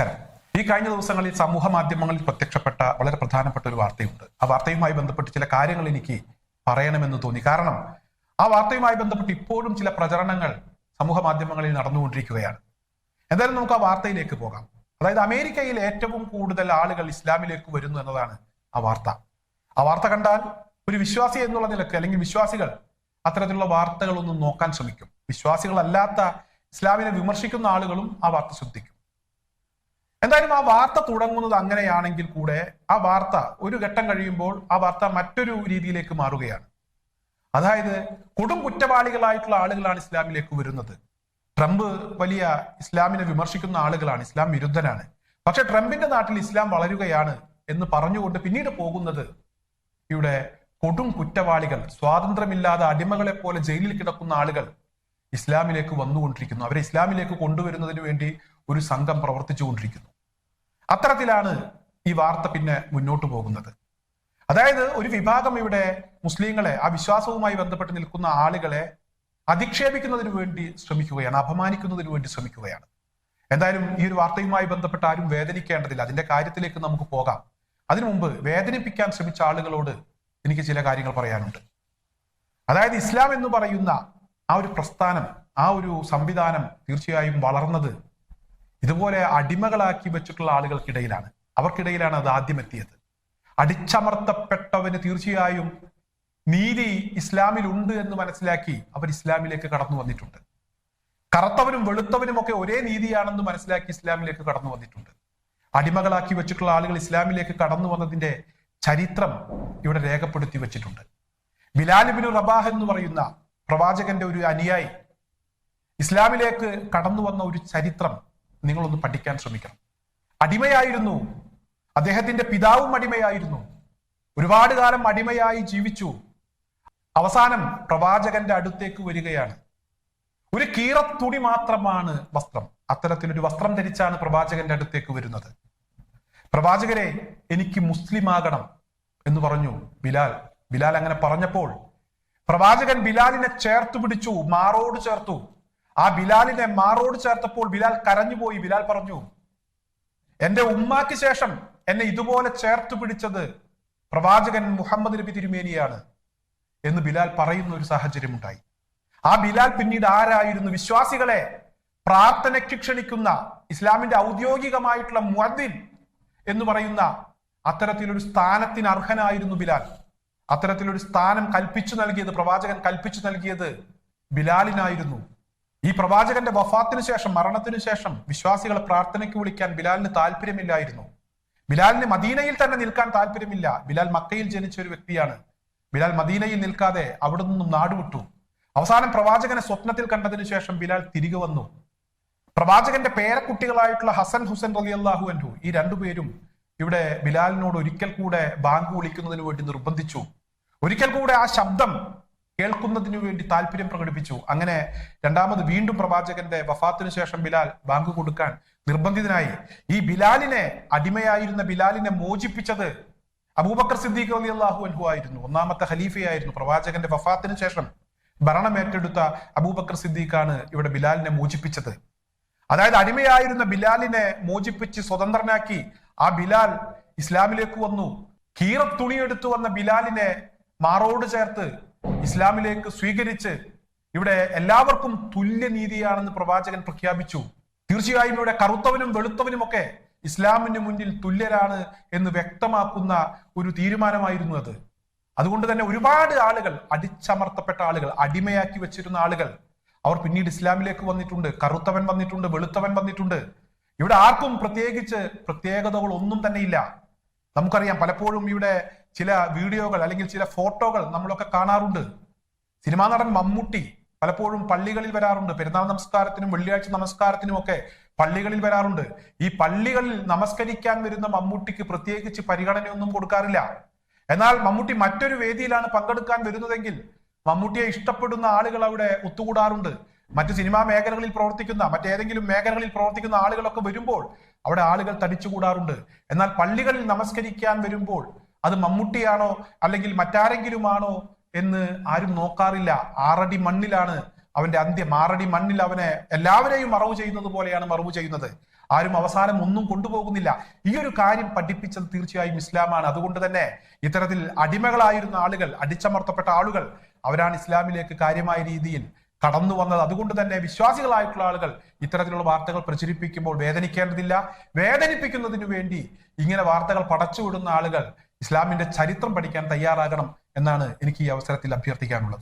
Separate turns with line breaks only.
നമസ്കാരം. ഈ കഴിഞ്ഞ ദിവസങ്ങളിൽ സമൂഹ മാധ്യമങ്ങളിൽ പ്രത്യക്ഷപ്പെട്ട വളരെ പ്രധാനപ്പെട്ട ഒരു വാർത്തയുണ്ട്. ആ വാർത്തയുമായി ബന്ധപ്പെട്ട് ചില കാര്യങ്ങൾ എനിക്ക് പറയണമെന്ന് തോന്നി. കാരണം ആ വാർത്തയുമായി ബന്ധപ്പെട്ട് ഇപ്പോഴും ചില പ്രചരണങ്ങൾ സമൂഹ മാധ്യമങ്ങളിൽ നടന്നുകൊണ്ടിരിക്കുകയാണ്. എന്തായാലും നമുക്ക് ആ വാർത്തയിലേക്ക് പോകാം. അതായത് അമേരിക്കയിൽ ഏറ്റവും കൂടുതൽ ആളുകൾ ഇസ്ലാമിലേക്ക് വരുന്നു എന്നതാണ് ആ വാർത്ത. ആ വാർത്ത കണ്ടാൽ ഒരു വിശ്വാസി എന്നുള്ള നിലയ്ക്ക് അല്ലെങ്കിൽ വിശ്വാസികൾ അത്തരത്തിലുള്ള വാർത്തകളൊന്നും നോക്കാൻ ശ്രമിക്കും. വിശ്വാസികളല്ലാത്ത ഇസ്ലാമിനെ വിമർശിക്കുന്ന ആളുകളും ആ വാർത്ത ശ്രദ്ധിക്കും. എന്തായാലും ആ വാർത്ത തുടങ്ങുന്നത് അങ്ങനെയാണെങ്കിൽ കൂടെ ആ വാർത്ത ഒരു ഘട്ടം കഴിയുമ്പോൾ ആ വാർത്ത മറ്റൊരു രീതിയിലേക്ക് മാറുകയാണ്. അതായത് കൊടും കുറ്റവാളികളായിട്ടുള്ള ആളുകളാണ് ഇസ്ലാമിലേക്ക് വരുന്നത്. ട്രംപ് വലിയ ഇസ്ലാമിനെ വിമർശിക്കുന്ന ആളുകളാണ് ഇസ്ലാം വിരുദ്ധനാണ് പക്ഷെ ട്രംപിന്റെ നാട്ടിൽ ഇസ്ലാം വളരുകയാണ് എന്ന് പറഞ്ഞുകൊണ്ട് പിന്നീട് പോകുന്നത് ഇവിടെ കൊടും കുറ്റവാളികൾ സ്വാതന്ത്ര്യമില്ലാതെ അടിമകളെ പോലെ ജയിലിൽ കിടക്കുന്ന ആളുകൾ ഇസ്ലാമിലേക്ക് വന്നുകൊണ്ടിരിക്കുന്നു. അവരെ ഇസ്ലാമിലേക്ക് കൊണ്ടുവരുന്നതിന് വേണ്ടി ഒരു സംഘം പ്രവർത്തിച്ചുകൊണ്ടിരിക്കുന്നു. അത്തരത്തിലാണ് ഈ വാർത്ത പിന്നെ മുന്നോട്ട് പോകുന്നത്. അതായത് ഒരു വിഭാഗം ഇവിടെ മുസ്ലിങ്ങളെ ആ വിശ്വാസവുമായി ബന്ധപ്പെട്ട് നിൽക്കുന്ന ആളുകളെ അധിക്ഷേപിക്കുന്നതിന് വേണ്ടി ശ്രമിക്കുകയാണ് അപമാനിക്കുന്നതിന് വേണ്ടി ശ്രമിക്കുകയാണ്. എന്തായാലും ഈ ഒരു വാർത്തയുമായി ബന്ധപ്പെട്ട് ആരും വേദനിക്കേണ്ടതില്ല. അതിന്റെ കാര്യത്തിലേക്ക് നമുക്ക് പോകാം. അതിനു മുമ്പ് വേദനിപ്പിക്കാൻ ശ്രമിച്ച ആളുകളോട് എനിക്ക് ചില കാര്യങ്ങൾ പറയാനുണ്ട്. അതായത് ഇസ്ലാം എന്ന് പറയുന്ന ആ ഒരു പ്രസ്ഥാനം ആ ഒരു സംവിധാനം തീർച്ചയായും വളർന്നത് ഇതുപോലെ അടിമകളാക്കി വെച്ചിട്ടുള്ള ആളുകൾക്കിടയിലാണ്. അവർക്കിടയിലാണ് അത് ആദ്യം എത്തിയത് അടിച്ചമർത്തപ്പെട്ടവന് തീർച്ചയായും നീതി ഇസ്ലാമിലുണ്ട് എന്ന് മനസ്സിലാക്കി അവർ ഇസ്ലാമിലേക്ക് കടന്നു വന്നിട്ടുണ്ട്. കറുത്തവനും വെളുത്തവനും ഒക്കെ ഒരേ നീതിയാണെന്ന് മനസ്സിലാക്കി ഇസ്ലാമിലേക്ക് കടന്നു വന്നിട്ടുണ്ട്. അടിമകളാക്കി വെച്ചിട്ടുള്ള ആളുകൾ ഇസ്ലാമിലേക്ക് കടന്നു വന്നതിന്റെ ചരിത്രം ഇവിടെ രേഖപ്പെടുത്തി വെച്ചിട്ടുണ്ട്. ബിലാലിബിന് റബാഹ് എന്ന് പറയുന്ന പ്രവാചകന്റെ ഒരു അനുയായി. ഇസ്ലാമിലേക്ക് കടന്നു വന്ന ഒരു ചരിത്രം നിങ്ങളൊന്ന് പഠിക്കാൻ ശ്രമിക്കണം. അടിമയായിരുന്നു. അദ്ദേഹത്തിന്റെ പിതാവും അടിമയായിരുന്നു. ഒരുപാട് കാലം അടിമയായി ജീവിച്ചു. അവസാനം പ്രവാചകന്റെ അടുത്തേക്ക് വരികയാണ്. ഒരു കീറത്തുണി മാത്രമാണ് വസ്ത്രം. അത്തരത്തിലൊരു വസ്ത്രം ധരിച്ചാണ് പ്രവാചകന്റെ അടുത്തേക്ക് വരുന്നത്. പ്രവാചകരെ എനിക്ക് മുസ്ലിം ആകണം എന്ന് പറഞ്ഞു ബിലാൽ. ബിലാൽ അങ്ങനെ പറഞ്ഞപ്പോൾ പ്രവാചകൻ ബിലാലിനെ ചേർത്ത് പിടിച്ചു മാറോട് ചേർത്തു. ആ ബിലാലിനെ മാറോട് ചേർത്തപ്പോൾ ബിലാൽ കരഞ്ഞുപോയി ബിലാൽ പറഞ്ഞു എന്റെ ഉമ്മാക്ക് ശേഷം എന്നെ ഇതുപോലെ ചേർത്ത് പിടിച്ചത് പ്രവാചകൻ മുഹമ്മദ് നബി തിരുമേനിയാണ് എന്ന് ബിലാൽ പറയുന്ന ഒരു സാഹചര്യം ഉണ്ടായി ആ ബിലാൽ പിന്നീട് ആരായിരുന്നു? വിശ്വാസികളെ പ്രാർത്ഥനയ്ക്ക് ക്ഷണിക്കുന്ന ഇസ്ലാമിന്റെ ഔദ്യോഗികമായിട്ടുള്ള മുഅദ്ദിൻ എന്ന് പറയുന്ന അത്തരത്തിലൊരു സ്ഥാനത്തിന് അർഹനായിരുന്നു ബിലാൽ. അത്തരത്തിലൊരു സ്ഥാനം കൽപ്പിച്ചു നൽകിയത് പ്രവാചകൻ കൽപ്പിച്ചു നൽകിയത് ബിലാലിനായിരുന്നു. ഈ പ്രവാചകന്റെ വഫാത്തിന് ശേഷം മരണത്തിനു ശേഷം വിശ്വാസികളെ പ്രാർത്ഥനയ്ക്ക് വിളിക്കാൻ ബിലാലിന് താല്പര്യമില്ലായിരുന്നു ബിലാലിന് മദീനയിൽ തന്നെ നിൽക്കാൻ താല്പര്യമില്ല ബിലാൽ മക്കയിൽ ജനിച്ച ഒരു വ്യക്തിയാണ്. ബിലാൽ മദീനയിൽ നിൽക്കാതെ അവിടെ നിന്നും നാടുവിട്ടു അവസാനം പ്രവാചകനെ സ്വപ്നത്തിൽ കണ്ടതിനു ശേഷം ബിലാൽ തിരികെ വന്നു. പ്രവാചകന്റെ പേരക്കുട്ടികളായിട്ടുള്ള ഹസൻ ഹുസൻ റലി അള്ളാഹു അൻഹു ഈ രണ്ടുപേരും ഇവിടെ ബിലാലിനോട് ഒരിക്കൽ കൂടെ ബാങ്ക് വിളിക്കുന്നതിന് വേണ്ടി നിർബന്ധിച്ചു. ഒരിക്കൽ കൂടെ ആ ശബ്ദം കേൾക്കുന്നതിനു വേണ്ടി താല്പര്യം പ്രകടിപ്പിച്ചു. അങ്ങനെ രണ്ടാമത് വീണ്ടും പ്രവാചകന്റെ വഫാത്തിനു ശേഷം ബിലാൽ ബാങ്ക് കൊടുക്കാൻ നിർബന്ധിതനായി. ഈ ബിലാലിനെ അടിമയായിരുന്ന ബിലാലിനെ മോചിപ്പിച്ചത് അബൂബക്കർ സിദ്ദീഖ് അലി അള്ളാഹു അൻഹു ആയിരുന്നു. ഒന്നാമത്തെ ഖലീഫയായിരുന്നു. പ്രവാചകന്റെ വഫാത്തിന് ശേഷം ഭരണം ഏറ്റെടുത്ത അബൂബക്കർ സിദ്ദീഖാണ് ഇവിടെ ബിലാലിനെ മോചിപ്പിച്ചത്. അതായത് അടിമയായിരുന്ന ബിലാലിനെ മോചിപ്പിച്ച് സ്വതന്ത്രനാക്കി ആ ബിലാൽ ഇസ്ലാമിലേക്ക് വന്നു. കീറ തുണിയെടുത്തു വന്ന ബിലാലിനെ മാറോട് ചേർത്ത് ഇസ്ലാമിലേക്ക് സ്വീകരിച്ച് ഇവിടെ എല്ലാവർക്കും തുല്യനീതിയാണെന്ന് പ്രവാചകൻ പ്രഖ്യാപിച്ചു. തീർച്ചയായും ഇവിടെ കറുത്തവനും വെളുത്തവനും ഒക്കെ ഇസ്ലാമിന് മുന്നിൽ തുല്യരാണ് എന്ന് വ്യക്തമാക്കുന്ന ഒരു തീരുമാനമായിരുന്നു അത്. അതുകൊണ്ട് തന്നെ ഒരുപാട് ആളുകൾ അടിച്ചമർത്തപ്പെട്ട ആളുകൾ അടിമയാക്കി വെച്ചിരുന്ന ആളുകൾ അവർ പിന്നീട് ഇസ്ലാമിലേക്ക് വന്നിട്ടുണ്ട്. കറുത്തവൻ വന്നിട്ടുണ്ട് വെളുത്തവൻ വന്നിട്ടുണ്ട്. ഇവിടെ ആർക്കും പ്രത്യേകിച്ച് പ്രത്യേകതകൾ ഒന്നും തന്നെ ഇല്ല. നമുക്കറിയാം പലപ്പോഴും ഇവിടെ ചില വീഡിയോകൾ അല്ലെങ്കിൽ ചില ഫോട്ടോകൾ നമ്മളൊക്കെ കാണാറുണ്ട്. സിനിമാ നടൻ മമ്മൂട്ടി പലപ്പോഴും പള്ളികളിൽ വരാറുണ്ട്. പെരുന്നാൾ നമസ്കാരത്തിനും വെള്ളിയാഴ്ച നമസ്കാരത്തിനും ഒക്കെ പള്ളികളിൽ വരാറുണ്ട്. ഈ പള്ളികളിൽ നമസ്കരിക്കാൻ വരുന്ന മമ്മൂട്ടിക്ക് പ്രത്യേകിച്ച് പരിഗണനയൊന്നും കൊടുക്കാറില്ല. എന്നാൽ മമ്മൂട്ടി മറ്റൊരു വേദിയിലാണ് പങ്കെടുക്കാൻ വരുന്നതെങ്കിൽ മമ്മൂട്ടിയെ ഇഷ്ടപ്പെടുന്ന ആളുകൾ അവിടെ ഒത്തുകൂടാറുണ്ട്. മറ്റു സിനിമാ മേഖലകളിൽ പ്രവർത്തിക്കുന്ന മറ്റേതെങ്കിലും മേഖലകളിൽ പ്രവർത്തിക്കുന്ന ആളുകളൊക്കെ വരുമ്പോൾ അവിടെ ആളുകൾ തടിച്ചുകൂടാറുണ്ട്. എന്നാൽ പള്ളികളിൽ നമസ്കരിക്കാൻ വരുമ്പോൾ അത് മമ്മൂട്ടിയാണോ അല്ലെങ്കിൽ മറ്റാരെങ്കിലുമാണോ എന്ന് ആരും നോക്കാറില്ല. ആറടി മണ്ണിലാണ് അവന്റെ അന്ത്യം. ആറടി മണ്ണിൽ അവനെ എല്ലാവരെയും മറവ് ചെയ്യുന്നത് പോലെയാണ് മറവ് ചെയ്യുന്നത്. ആരും അവസാനം ഒന്നും കൊണ്ടുപോകുന്നില്ല. ഈ ഒരു കാര്യം പഠിപ്പിച്ചത് തീർച്ചയായും ഇസ്ലാമാണ്. അതുകൊണ്ട് തന്നെ ഇത്തരത്തിൽ അടിമകളായിരുന്ന ആളുകൾ അടിച്ചമർത്തപ്പെട്ട ആളുകൾ അവരാണ് ഇസ്ലാമിലേക്ക് കാര്യമായ രീതിയിൽ കടന്നു വന്നത്. അതുകൊണ്ട് തന്നെ വിശ്വാസികളായിട്ടുള്ള ആളുകൾ ഇത്തരത്തിലുള്ള വാർത്തകൾ പ്രചരിപ്പിക്കുമ്പോൾ വേദനിക്കേണ്ടതില്ല. വേദനിപ്പിക്കുന്നതിനു വേണ്ടി ഇങ്ങനെ വാർത്തകൾ പടച്ചുവിടുന്ന ആളുകൾ ഇസ്ലാമിന്റെ ചരിത്രം പഠിക്കാൻ തയ്യാറാകണം എന്നാണ് എനിക്ക് ഈ അവസരത്തിൽ അഭ്യർത്ഥിക്കാനുള്ളത്.